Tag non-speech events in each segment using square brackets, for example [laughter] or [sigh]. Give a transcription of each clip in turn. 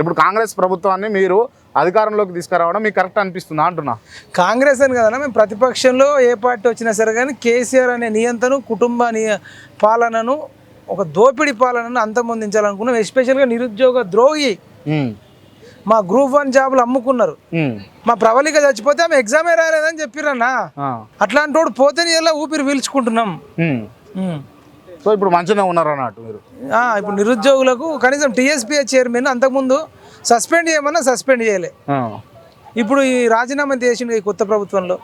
ఇప్పుడు కాంగ్రెస్ ప్రభుత్వాన్ని మీరు అధికారంలోకి తీసుకురావడం మీకు కరెక్ట్ అనిపిస్తుందా అంటున్నా? కాంగ్రెస్ అని కదా మేము ప్రతిపక్షంలో ఏ పార్టీ వచ్చినా సరే కానీ కేసీఆర్ అనే నియంతను కుటుంబ పాలనను ఒక దోపిడీ పాలనను అంతమొందించాలనుకున్నాం. ఎస్పెషల్గా నిరుద్యోగ ద్రోహి మా గ్రూప్ వన్ జాబులు అమ్ముకున్నారు. మా ప్రవళిక చచ్చిపోతే ఆమె ఎగ్జామే రాలేదని చెప్పిరన్నా. అట్లాంటి వాడు పోతే ఇలా ఊపిరి పీల్చుకుంటున్నాం. సో ఇప్పుడు మంచిగా ఉన్నారు అన్నట్టు మీరు ఇప్పుడు నిరుద్యోగులకు కనీసం టీఎస్పీఎస్ చైర్మన్ అంతకుముందు సస్పెండ్ చేయమన్నా సస్పెండ్ చేయలే ఇప్పుడు ఈ రాజీనామా చేసిండు ఈ కొత్త ప్రభుత్వంలో.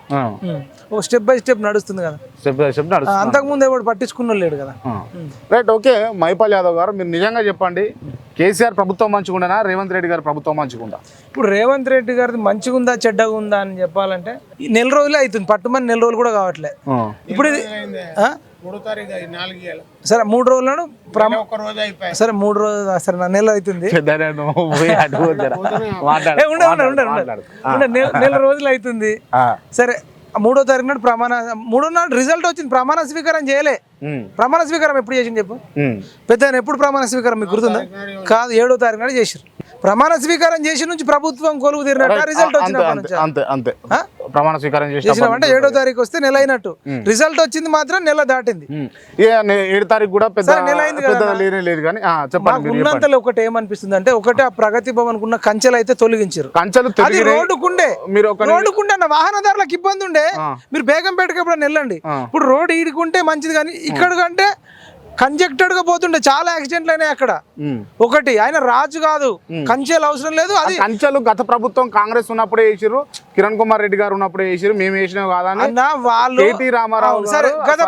ఒక స్టెప్ బై స్టెప్ నడుస్తుంది కదా చెప్పు ఆ, నడుస్తుంది. అంతకుముందు ఎవడు పట్టించుకున్న లేడు కదా. రైట్ ఓకే మైపాల్ యాదవ్ గారు మీరు నిజంగా చెప్పండి కేసీఆర్ ప్రభుత్వం మంచిగుండనా రేవంత్ రెడ్డి గారి ప్రభుత్వం మంచిగుందా ఇప్పుడు రేవంత్ రెడ్డి గారిది మంచిగా ఉందా చెడ్డగా ఉందా అని చెప్పాలంటే ఈ నెల రోజులే అవుతుంది పట్టుమని నెల రోజులు కూడా కావట్లే. ఇప్పుడు? మూడో తారీఖు అది నాలుగు వేలు సరే మూడు రోజులను ప్రమ ఒక రోజు అయిపోయి సరే మూడు రోజులు సరే నా నెల అవుతుంది. [laughs] నెల- రోజులు అవుతుంది. సరే మూడో తారీఖు నాడు ప్రమాణ మూడో నాడు రిజల్ట్ వచ్చింది ప్రమాణ స్వీకారం చేయలే. ప్రమాణ స్వీకారం ఎప్పుడు చేసింది చెప్పు? పెద్ద ఎప్పుడు ప్రమాణ స్వీకారం మీకు గుర్తుందా? కాదు ఏడో తారీఖు నాడు చేసారు ప్రమాణ స్వీకారం చేసి నుంచి ప్రభుత్వం కొలువు తీరినట్టు రిజల్ట్ అంతే అంతే ఆ? ప్రమాణ స్వీకారం చేసిన చేసినామంటే ఏడో తారీఖు వస్తే నెల అయినట్టు. రిజల్ట్ వచ్చింది మాత్రం నెల దాటింది. ఏడు తారీఖు కూడా పెద్ద నెల అయింది లేదు కానీ చెప్పండి ఉన్నంతలో ఒకటి ఏమనిపిస్తుంది అంటే ఒకటి ఆ ప్రగతి భవన్ కున్న కంచెలు అయితే తొలగించారు కంచెలు అది రోడ్డుకుండే మీరు ఒక రోడ్డుకుంటే అన్న వాహనదారులకు ఇబ్బంది ఉండే. మీరు బేగంపేటకి ఎప్పుడైనా వెళ్ళండి. ఇప్పుడు రోడ్ ఈడుకుంటే మంచిది కానీ ఇక్కడ కంటే కంజెక్టెడ్గా పోతుండే. చాలా యాక్సిడెంట్లు అయినాయి అక్కడ. ఒకటి ఆయన రాజు కాదు. కంచెలు అవసరం లేదు. అది కంచెలు గత ప్రభుత్వం కాంగ్రెస్ ఉన్నప్పుడే వేసిర్రు కిరణ్ కుమార్ రెడ్డి గారు ఉన్నప్పుడే వేసిర్రు మేము వేసినాం కాదని వాళ్ళు రామారావు సరే గత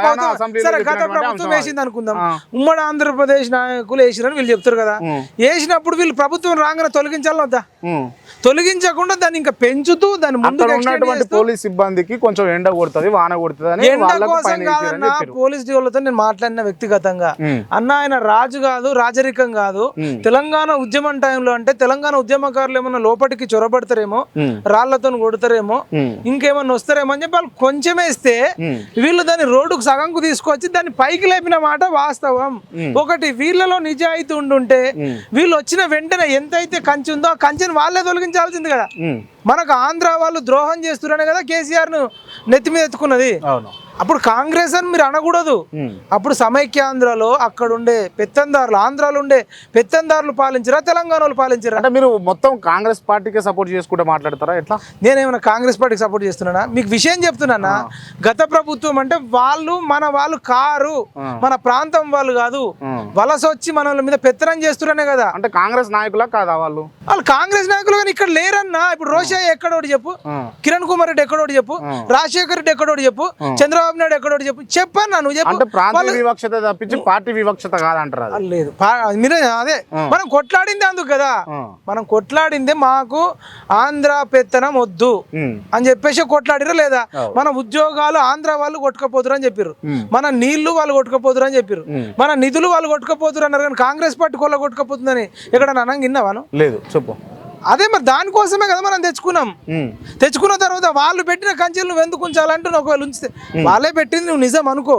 సరే గత ప్రభుత్వం వేసింది అనుకుందాం. ఉమ్మడి ఆంధ్రప్రదేశ్ నాయకులు వేసిరని వీళ్ళు చెప్తారు కదా. వేసినప్పుడు వీళ్ళు ప్రభుత్వం రాగానే తొలగించాలని వద్దా. తొలగించకుండా దాన్ని ఇంకా పెంచుతూ అక్కడ extend ఉన్నటువంటి పోలీస్ సిబ్బందికి కొంచెం ఎండ కొడుతుంది వాన కొడుతుంది ఎండ కోసం కాదన్న పోలీస్ వాళ్ళతో నేను మాట్లాడిన వ్యక్తిగతంగా. అన్న ఆయన రాజు కాదు రాజరికం కాదు. తెలంగాణ ఉద్యమం టైంలో అంటే తెలంగాణ ఉద్యమకారులు ఏమన్నా లోపలికి చొరబడతారేమో. రాళ్ళతో కొడతారేమో. ఇంకేమన్నా వస్తారేమో అని చెప్పి వాళ్ళు కొంచెమే ఇస్తే ఉమ్. వీళ్ళు దాన్ని రోడ్డుకు సగంకు తీసుకొచ్చి దాన్ని పైకి లేపిన మాట వాస్తవం ఒకటి వీళ్ళలో నిజాయితీ ఉండుంటే వీళ్ళు వచ్చిన వెంటనే ఎంతైతే కంచె ఉందో ఆ కంచెని వాళ్ళే తొలగించాల్సింది కదా. మనకు ఆంధ్ర వాళ్ళు ద్రోహం చేస్తున్నారనే కదా కేసీఆర్ను నెత్తి మీద ఎత్తుకున్నది. అవును. అప్పుడు కాంగ్రెస్ అని మీరు అనకూడదు. అప్పుడు సమైక్యాంధ్రలో అక్కడ ఉండే పెత్తందారులు ఆంధ్రాలో ఉండే పెత్తందారులు పాలించరా తెలంగాణ వాళ్ళు పాలించరా? అంటే మీరు మొత్తం కాంగ్రెస్ పార్టీకే సపోర్ట్ చేసుకుంటే మాట్లాడతారా ఎట్లా? నేనేమైనా కాంగ్రెస్ పార్టీకి సపోర్ట్ చేస్తున్నానా? మీకు విషయం చెప్తున్నానా? గత ప్రభుత్వం అంటే వాళ్ళు మన వాళ్ళు కారు. మన ప్రాంతం వాళ్ళు కాదు. వలస వచ్చి మన మీద పెత్తనం చేస్తున్నానే కదా. అంటే కాంగ్రెస్ నాయకులా కాదా వాళ్ళు? వాళ్ళు కాంగ్రెస్ నాయకులు కానీ ఇక్కడ లేరన్నా? ఇప్పుడు రోషయ్య ఎక్కడోటి చెప్పు. కిరణ్ కుమార్ రెడ్డి ఎక్కడోటి చెప్పు. రాజశేఖర్ రెడ్డి ఎక్కడోటి చెప్పు. చంద్రబాబు నాయుడు ఎక్కడోటి చెప్పు. చెప్పన్నా నువ్వు చెప్పు. వివక్షత తప్పించి పార్టీ వివక్షత కాదంటారు లేదు. మీరే అదే. మనం కొట్లాడింది అందుకు కదా. మనం కొట్లాడింది మాకు ఆంధ్ర పెత్తనం వద్దు. అని చెప్పేసి కొట్లాడిరా లేదా? మన ఉద్యోగాలు ఆంధ్ర వాళ్ళు కొట్టుకపోతురు అని చెప్పారు మన నీళ్ళు వాళ్ళు కొట్టుకపోతురు అని చెప్పారు మన నిధులు వాళ్ళు కొట్టుకపోతురు అన్నారు కానీ కాంగ్రెస్ పార్టీ కొల్ల కొట్టుకపోతుందని ఎక్కడ అనంగా విన్నావాను లేదు. చెప్పు. అదే మరి దానికోసమే కదా మనం తెచ్చుకున్నాం. తెచ్చుకున్న తర్వాత వాళ్ళు పెట్టిన కంచెలు నువ్వు ఎందుకు ఉంచాలంటే ఒకవేళ ఉంచితే వాళ్ళే పెట్టింది నువ్వు నిజం అనుకో.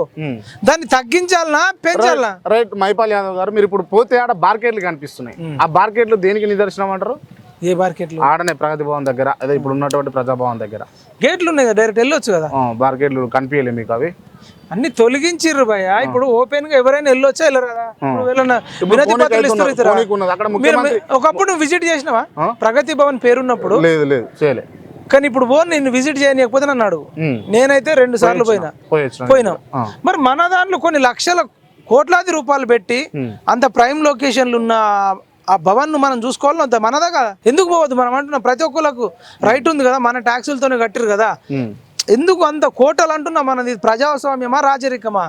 దాన్ని తగ్గించాలనా పెంచాలనా? రైట్ మైపాల్ యాదవ్ గారు మీరు ఇప్పుడు పోతే ఆడ బార్కెట్లు కనిపిస్తున్నాయి. ఆ బార్కెట్లు దేనికి నిదర్శనం అంటారు? ఏ మార్కెట్లో ఆడనే ప్రగతి భవన్ దగ్గర అదే ఇప్పుడు ఉన్నటువంటి ప్రజాభవన్ దగ్గర. గేట్లు ఉన్నాయి కదా డైరెక్ట్ వెళ్ళొచ్చు కదా? బార్కెట్లు కనిపించలే మీకు అవి. అన్ని తొలగించిర్రు భయ ఇప్పుడు ఓపెన్గా ఎవరైనా వెళ్ళొచ్చా వెళ్ళరు కదా? వినతి పత్రాలు ఇస్తారు? ఒకప్పుడు నువ్వు విజిట్ చేసినావా? ప్రగతి భవన్ పేరున్నప్పుడు? లేదు లేదు. చేయలే. కానీ ఇప్పుడు ఓన్ నిన్ను విజిట్ చేయకపోతే నన్ను అడుగు. నేనైతే రెండు సార్లు పోయినా. పోయినాం. మరి మన దాంట్లో కొన్ని లక్షల కోట్లాది రూపాయలు పెట్టి అంత ప్రైమ్ లొకేషన్లు ఉన్న ఆ భవన్ను మనం చూసుకోవాలి అంత మనదా కదా? ఎందుకు పోవద్దు? మనం అంటున్నాం ప్రతి ఒక్కరికి రైట్ ఉంది కదా. మన ట్యాక్సులతోనే కట్టిరు కదా. ఎందుకు అంత కోటలు అంటున్నాం మనది? ప్రజాస్వామ్యమా రాజరికమా.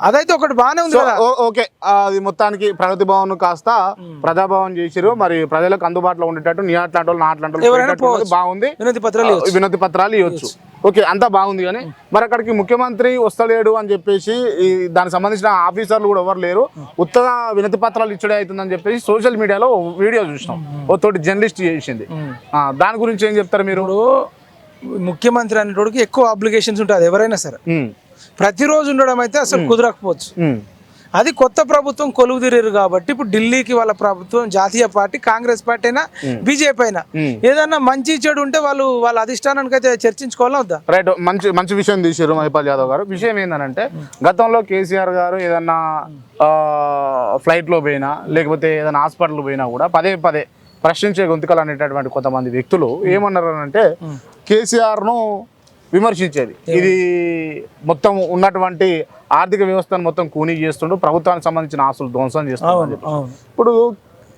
అదైతే ఒకటి బాగానే ఉంది కదా. ఓకే. అది మొత్తానికి ప్రగతి భవన్ కాస్త ప్రజాభవన్ చేసిరు మరి ప్రజలకు అందుబాటులో ఉండేటట్టు నీ అట్లాంటి వాళ్ళు నా అట్లాంటి వాళ్ళు ఎవరైనా పోయేటట్టు ఉన్నది. బాగుంది. వినతి పత్రాలు వినతి పత్రాలు ఇవ్వచ్చు. ఓకే అంతా బాగుంది కానీ మరి అక్కడికి ముఖ్యమంత్రి వస్తలేడు అని చెప్పేసి ఈ దానికి సంబంధించిన ఆఫీసర్లు కూడా ఎవరు లేరు. ఉత్తగా వినతి పత్రాలు ఇచ్చడే అవుతుందని చెప్పేసి సోషల్ మీడియాలో వీడియో చూసినాం. ఓ తోటి జర్నలిస్ట్ చేసింది. ఆ, దాని గురించి ఏం చెప్తారు మీరు? ముఖ్యమంత్రి అనేటోడికి ఎక్కువ అప్లికేషన్స్ ఉంటుంది ఎవరైనా సరే. ప్రతిరోజు ఉండడం అయితే అసలు కుదరకపోవచ్చు. అది కొత్త ప్రభుత్వం కొలువు తీరారు కాబట్టి ఇప్పుడు ఢిల్లీకి వాళ్ళ ప్రభుత్వం జాతీయ పార్టీ కాంగ్రెస్ పార్టీ అయినా బీజేపీ అయినా. ఏదన్నా మంచి చెడు ఉంటే వాళ్ళు వాళ్ళ అధిష్టానానికి అయితే చర్చించుకోవాలా వద్దా? రైట్ మంచి మంచి విషయం తీసారు మహిపాల్ యాదవ్ గారు. విషయం ఏంటంటే గతంలో కేసీఆర్ గారు ఏదన్నా ఆ, flight లో పోయినా లేకపోతే ఏదైనా హాస్పిటల్ పోయినా కూడా పదే పదే ప్రశ్నించే గొంతుకలు అనేటటువంటి కొంతమంది వ్యక్తులు ఏమన్నారు అంటే కేసీఆర్ను విమర్శించేది. ఇది మొత్తం ఉన్నటువంటి ఆర్థిక వ్యవస్థను మొత్తం కూనీ చేస్తుండు ప్రభుత్వానికి సంబంధించిన ఆస్తులు ధ్వంసం. అవును ఇప్పుడు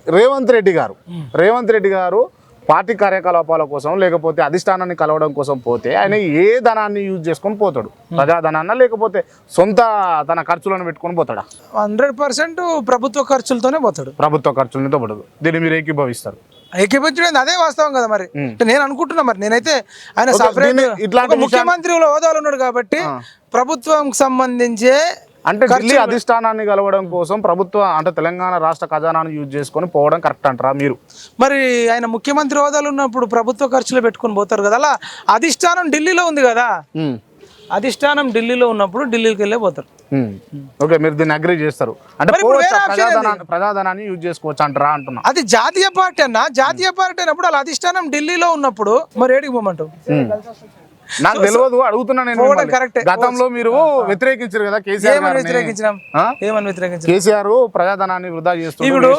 రేవంత్ రెడ్డి గారు రేవంత్ రెడ్డి గారు పార్టీ కార్యకలాపాల కోసం లేకపోతే అధిష్టానాన్ని కలవడం కోసం పోతే ఆయన ఏ ధనాన్ని యూజ్ చేసుకొని పోతాడు? ప్రజాధనాన్న లేకపోతే సొంత తన ఖర్చులను పెట్టుకొని పోతాడా? హండ్రెడ్ పర్సెంట్ ప్రభుత్వ ఖర్చులతోనే పోతాడు. ప్రభుత్వ ఖర్చులతో పడదు దీన్ని మీరు ఏకీభవిస్తారు. ఏకీపించడం అదే వాస్తవం కదా మరి. అంటే నేను అనుకుంటున్నా మరి. నేనైతే ఆయన ముఖ్యమంత్రి హోదాలో ఉన్నాడు కాబట్టి ప్రభుత్వం సంబంధించే అంటే ఢిల్లీ అధిష్టానాన్ని కలవడం కోసం ప్రభుత్వ అంటే తెలంగాణ రాష్ట్ర ఖజానాను యూజ్ చేసుకొని పోవడం కరెక్ట్ అంటారా మీరు? మరి ఆయన ముఖ్యమంత్రి హోదాలో ఉన్నప్పుడు ప్రభుత్వ ఖర్చులు పెట్టుకొని పోతారు కదా అలా అధిష్టానం ఢిల్లీలో ఉంది కదా. అధిష్టానం ఢిల్లీలో ఉన్నప్పుడు ఢిల్లీకి వెళ్ళే పోతారు. ఓకే మీరు దీన్ని అగ్రి చేస్తారు. అంటే ప్రజాధనాన్ని యూజ్ చేసుకోవచ్చు అంటారా అంటున్నా. అది జాతీయ పార్టీ అన్న జాతీయ పార్టీ అయినప్పుడు వాళ్ళ అధిష్టానం ఢిల్లీలో ఉన్నప్పుడు మరి ఏడికి పోమంటావు? నాకు తెలియదు అడుగుతున్నా నేను. కరెక్టే. గతంలో మీరు వ్యతిరేకించారు కదా కేసీఆర్ ఏమని. వ్యతిరేకించినాం వ్యతిరేకించినాం కేసీఆర్ ప్రజాధనాన్ని వృధా చేస్తుండు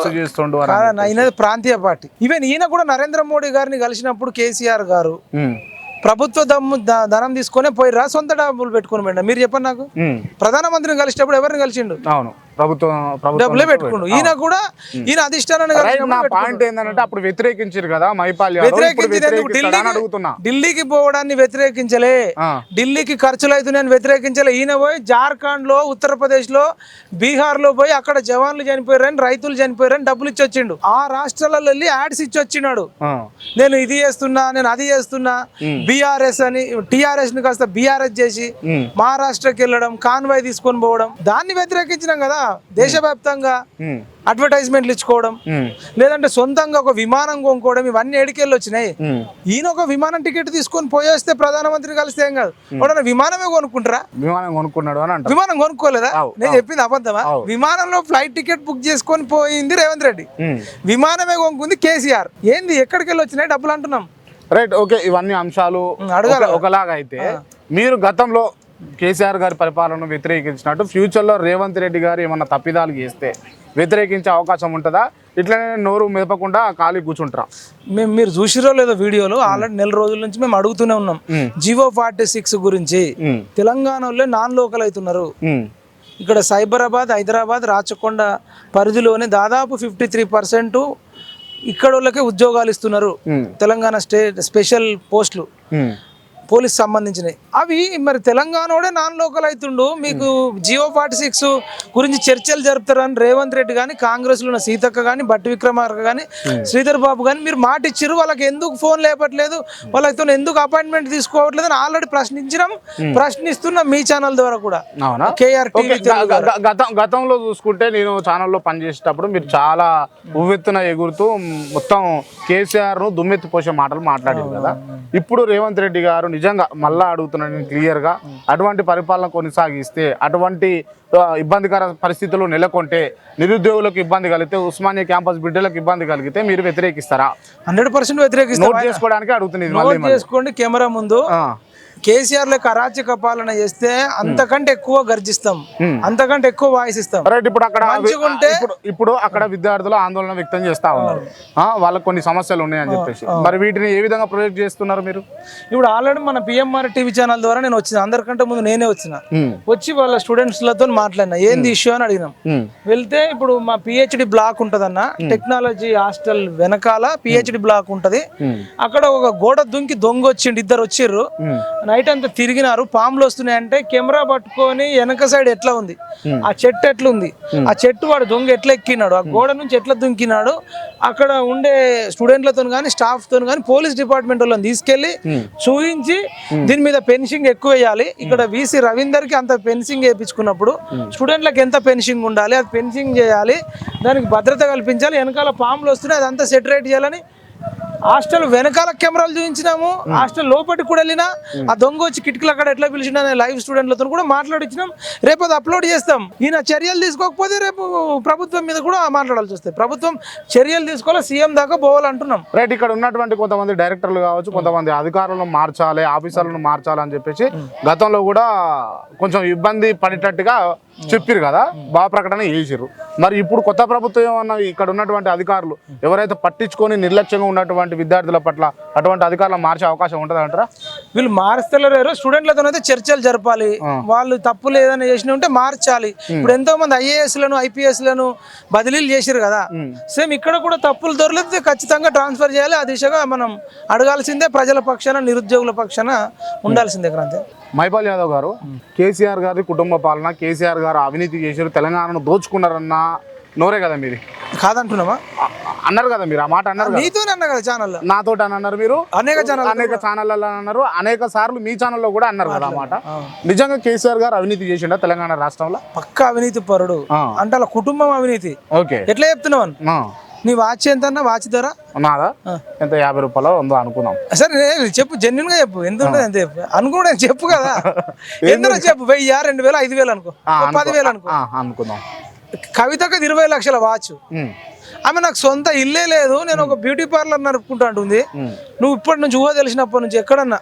ఈయన ప్రాంతీయ పార్టీ ఈవెన్ ఈయన కూడా నరేంద్ర మోడీ గారిని కలిసినప్పుడు కేసీఆర్ గారు. ప్రభుత్వ దమ్ము ధనం తీసుకొని పోయిరా సొంత డబ్బులు పెట్టుకొని మీరు చెప్పండి నాకు. ప్రధానమంత్రిని కలిసినప్పుడు ఎవరిని కలిసిండు అవును ప్రభుత్వం డబ్బులే పెట్టుకుండు. ఈయన కూడా ఈయన అధిష్టానాన్ని రైట్ నా కలిసినప్పుడు పాయింట్ ఏంటంటే అప్పుడు వ్యతిరేకించారు కదా మైపాల్ అడుగుతున్నా. ఢిల్లీకి పోవడాన్ని వ్యతిరేకించలే. ఢిల్లీకి ఖర్చులు అవుతున్నాయని వ్యతిరేకించలే. ఈయన పోయి జార్ఖండ్లో ఉత్తరప్రదేశ్లో బీహార్లో పోయి అక్కడ జవాన్లు చనిపోయారని రైతులు చనిపోయారని డబ్బులు ఇచ్చి వచ్చిండు ఆ రాష్ట్రాలలో వెళ్ళి యాడ్స్ ఇచ్చి వచ్చినాడు. నేను ఇది చేస్తున్నా నేను అది చేస్తున్నా. బీఆర్ఎస్ అని టిఆర్ఎస్ని కాస్త బీఆర్ఎస్ చేసి. మహారాష్ట్రకి వెళ్ళడం కాన్వాయ్ తీసుకొని పోవడం దాన్ని వ్యతిరేకించినాం కదా. దేశవ్యాప్తంగా. అడ్వర్టైజ్మెంట్లు ఇచ్చుకోవడం. లేదంటే సొంతంగా ఒక విమానం కొనుక్కోవడం ఇవన్నీ ఎడికెళ్ళి వచ్చినాయి. ఈయన ఒక విమానం టికెట్ తీసుకొని పోయేస్తే ప్రధానమంత్రి కలిస్తే ఏం కాదు. వాడు విమానమే కొనుక్కుంటారా? విమానం కొనుక్కున్నాడు అని విమానం కొనుక్కోలేదా? నేను చెప్పింది అబద్ధమా. విమానంలో ఫ్లైట్ టికెట్ బుక్ చేసుకొని పోయింది రేవంత్ రెడ్డి. విమానమే కొనుక్కుంది కేసీఆర్. ఏంది ఎక్కడికి వెళ్ళి వచ్చినాయి డబ్బులు అంటున్నాం? రైట్ ఓకే ఇవన్నీ అంశాలు ఒకలాగా అయితే మీరు గతంలో కేసీఆర్ గారి పరిపాలనను వ్యతిరేకించినట్టు ఫ్యూచర్లో రేవంత్ రెడ్డి గారు ఏమన్నా తప్పిదాలు చేస్తే వ్యతిరేకించే అవకాశం ఉంటుందా ఇట్లనే నోరు మెదపకుండా ఖాళీ కూర్చుంటారా మేము మీరు చూసిరో లేదో వీడియోలు ఆల్రెడీ నెల రోజుల నుంచి మేము అడుగుతూనే ఉన్నాం. జివో ఫార్టీ సిక్స్ గురించి. తెలంగాణలో నాన్ లోకల్ అవుతున్నారు. ఇక్కడ సైబరాబాద్ హైదరాబాద్ రాచకొండ పరిధిలోనే దాదాపు ఫిఫ్టీ త్రీ పర్సెంట్ ఇక్కడ వాళ్ళకే ఉద్యోగాలు ఇస్తున్నారు. తెలంగాణ స్టేట్ స్పెషల్ పోస్టులు. పోలీస్ సంబంధించినవి. అవి మరి తెలంగాణోడే నాన్ లోకల్ అవుతుండు మీకు జియో ఫార్టీ సిక్స్ గురించి చర్చలు జరుపుతారని రేవంత్ రెడ్డి కానీ కాంగ్రెస్లో ఉన్న సీతక్క కానీ బట్టి విక్రమార్క కానీ శ్రీధర్ బాబు కానీ మీరు మాట ఇచ్చారు వాళ్ళకి ఎందుకు ఫోన్ లేపట్లేదు? వాళ్ళతో ఎందుకు అపాయింట్మెంట్ తీసుకోవట్లేదు అని ఆల్రెడీ ప్రశ్నించడం ప్రశ్నిస్తున్నాం మీ ఛానల్ ద్వారా కూడా. కేఆర్ గతంలో చూసుకుంటే నేను ఛానల్లో పనిచేసేటప్పుడు మీరు చాలా ఉవ్వెత్తున ఎగురుతూ మొత్తం కేసీఆర్ను దుమ్మెత్తి పోసే మాటలు మాట్లాడారు కదా. ఇప్పుడు రేవంత్ రెడ్డి గారు నిజంగా మళ్ళా అడుగుతున్నాను నేను క్లియర్గా అటువంటి పరిపాలన కొనసాగిస్తే అటువంటి ఇబ్బందికర పరిస్థితులు నెలకొంటే నిరుద్యోగులకు ఇబ్బంది కలిగితే ఉస్మానియా క్యాంపస్ బిడ్డలకు ఇబ్బంది కలిగితే మీరు వ్యతిరేకిస్తారా? హండ్రెడ్ పర్సెంట్ వ్యతిరేకిస్తాం. నోట్ చేసుకోవడానికి అడుగుతుంది చేసుకోండి కెమెరా ముందు. కేసీఆర్ లెక్క అరాచక పాలన చేస్తే అంతకంటే ఎక్కువ గర్జిస్తాం. అంతకంటే ఎక్కువ వాయిస్ ఇస్తాం ఇప్పుడు అక్కడ ఇప్పుడు అక్కడ విద్యార్థులు ఆందోళన వ్యక్తం చేస్తా ఉన్నారు. వాళ్ళకి కొన్ని సమస్యలు ఉన్నాయని చెప్పేసి. మరి వీటిని ఏ విధంగా ప్రొజెక్ట్ చేస్తున్నారు మీరు? ఇప్పుడు ఆల్రెడీ మన పిఎంఆర్ టీవీ ఛానల్ ద్వారా నేను వచ్చిన అందరికంటే ముందు నేనే వచ్చిన. వచ్చి వాళ్ళ స్టూడెంట్స్లతో మాట్లాడినా ఏంది ఇష్యూ అని అడిగినాం. వెళ్తే ఇప్పుడు మా పిహెచ్డి బ్లాక్ ఉంటదన్న టెక్నాలజీ హాస్టల్ వెనకాల పిహెచ్డి బ్లాక్ ఉంటది. అక్కడ ఒక గోడ దుంకి దొంగ వచ్చిండు ఇద్దరు వచ్చిర్రు. నైట్ అంతా తిరిగినారు. పాములు వస్తున్నాయంటే కెమెరా పట్టుకొని వెనక సైడ్ ఎట్లా ఉంది? ఆ చెట్టు ఎట్లా ఉంది ఆ చెట్టు వాడు దొంగ ఎట్లా ఎక్కినాడు? ఆ గోడ నుంచి ఎట్లా దుంకినాడు? అక్కడ ఉండే స్టూడెంట్లతో కానీ స్టాఫ్తో కానీ పోలీస్ డిపార్ట్మెంట్ వాళ్ళని తీసుకెళ్ళి చూపించి దీని మీద పెన్షింగ్ ఎక్కువ వేయాలి ఇక్కడ వీసీ రవీందర్కి అంత పెన్సింగ్ వేయించుకున్నప్పుడు స్టూడెంట్లకు ఎంత పెన్షింగ్ ఉండాలి? అది పెన్షింగ్ చేయాలి. దానికి భద్రత కల్పించాలి. వెనకాల పాములు వస్తున్నాయి. అదంతా సెటరేట్ చేయాలని హాస్టల్ వెనకాల కెమెరాలు చూపించినాము. హాస్టల్ లోపలికి కూడా వెళ్ళినా ఆ దొంగ వచ్చి కిటికీలు అక్కడ ఎట్లా పిలిచిండు అనే లైవ్ స్టూడెంట్లతో కూడా మాట్లాడించినాం రేపు అది అప్లోడ్ చేస్తాం. ఈయన చర్యలు తీసుకోకపోతే రేపు ప్రభుత్వం మీద కూడా మాట్లాడాల్సి వస్తుంది ప్రభుత్వం చర్యలు తీసుకోవాలి సీఎం దాకా పోవాలంటున్నాం. రైట్ ఇక్కడ ఉన్నటువంటి కొంతమంది డైరెక్టర్లు కావచ్చు కొంతమంది అధికారులను మార్చాలి ఆఫీసర్లను మార్చాలి అని చెప్పేసి గతంలో కూడా కొంచెం ఇబ్బంది పడేటట్టుగా చెప్పారు కదా బాగా ప్రకటన చేసిర్రు. మరి ఇప్పుడు కొత్త ప్రభుత్వం ఏమన్నా ఇక్కడ ఉన్నటువంటి అధికారులు ఎవరైతే పట్టించుకొని నిర్లక్ష్యంగా ఉన్నటువంటి విద్యార్థుల పట్ల అటువంటి అధికారులు మార్చే అవకాశం ఉంటుంది అంటారా? వీళ్ళు మారుస్తలేరు స్టూడెంట్లతో అయితే చర్చలు జరపాలి. వాళ్ళు తప్పులు ఏదైనా చేసిన ఉంటే మార్చాలి. ఇప్పుడు ఎంతో మంది ఐఏఎస్లను ఐపీఎస్లను బదిలీలు చేసిరు కదా. సేమ్ ఇక్కడ కూడా తప్పులు దొరలితే ఖచ్చితంగా ట్రాన్స్ఫర్ చేయాలి. ఆ దిశగా మనం అడగాల్సిందే. ప్రజల పక్షాన నిరుద్యోగుల పక్షాన ఉండాల్సిందే క్రాంతి మైపాల్ యాదవ్ గారు కేసీఆర్ గారి కుటుంబ పాలన కేసీఆర్ గారు అవినీతి చేశారు తెలంగాణను దోచుకున్నారన్న నోరే కదా మీది? కాదంటున్నామా అ- అన్నారు కదా మీరు ఆ మాట అన్నారు కదా? నీతోనే అన్నా కదా ఛానల్లో? నాతో అని అన్నారు మీరు? అనేక ఛానల్ అనేక ఛానళ్ళలో అన్నారు అనేక సార్లు మీ ఛానల్లో కూడా అన్నారు కదా ఆ మాట. నిజంగా కేసీఆర్ గారు అవినీతి చేసిండా తెలంగాణ రాష్ట్రంలో? పక్క అవినీతి పరుడు. అంటే కుటుంబం అవినీతి. ఓకే. ఎట్లా చెప్తున్నావు. నీ వాచ్ ఎంత అన్నా వాచ్ ధర? నాదా? ఎంత? యాభై రూపాయలు ఉందో అనుకుందాం సరే చెప్పు జెన్యున్గా చెప్పు. ఎంత ఉంటుంది ఎంత చెప్పు? అనుకుంటే చెప్పు కదా. [laughs] ఎందులో చెప్పు? వెయ్యి రెండు వేలు ఐదు వేలు అనుకో. పదివేలు అనుకో. అనుకుందాం. కవితకు ఇరవై లక్షల వాచ్. ఆమె నాకు సొంత ఇల్లే లేదు. నేను ఒక బ్యూటీ పార్లర్ నడుపుకుంటా అంటుంది. ఉమ్, నువ్వు ఇప్పటి నుంచి ఊహ తెలిసినప్పటి నుంచి ఎక్కడన్నా.